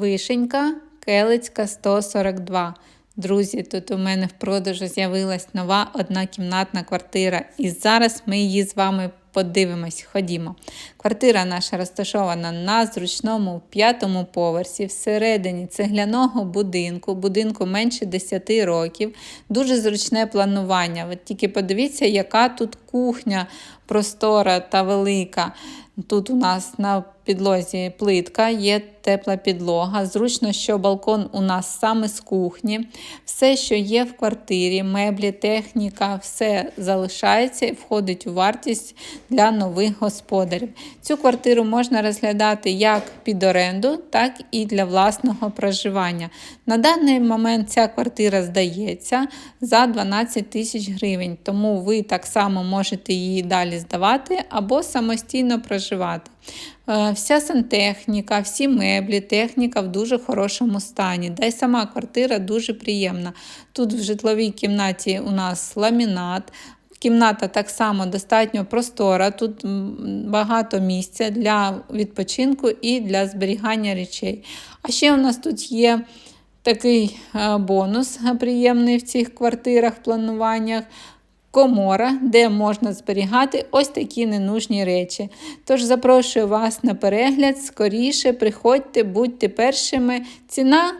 Вишенька, Келицька 142. Друзі, тут у мене в продажу з'явилась нова однакімнатна квартира. І зараз ми її з вами подивимось. Ходімо. Квартира наша розташована на зручному п'ятому поверсі, всередині цегляного будинку, будинку менше 10 років. Дуже зручне планування. От тільки подивіться, яка тут кухня простора та велика. Тут у нас на підлозі плитка, є тепла підлога. Зручно, що балкон у нас саме з кухні. Все, що є в квартирі, меблі, техніка, все залишається і входить у вартість для нових господарів. Цю квартиру можна розглядати як під оренду, так і для власного проживання. На даний момент ця квартира здається за 12 тисяч гривень, тому ви так само можете її далі здавати або самостійно проживати. Е, Вся сантехніка, всі меблі, техніка в дуже хорошому стані. Да й сама квартира дуже приємна. Тут в житловій кімнаті у нас ламінат. Кімната так само достатньо простора, тут багато місця для відпочинку і для зберігання речей. А ще у нас тут є такий е, бонус е, приємний в цих квартирах, плануваннях. Комора, де можна зберігати ось такі ненужні речі. Тож запрошую вас на перегляд, скоріше приходьте, будьте першими. Ціна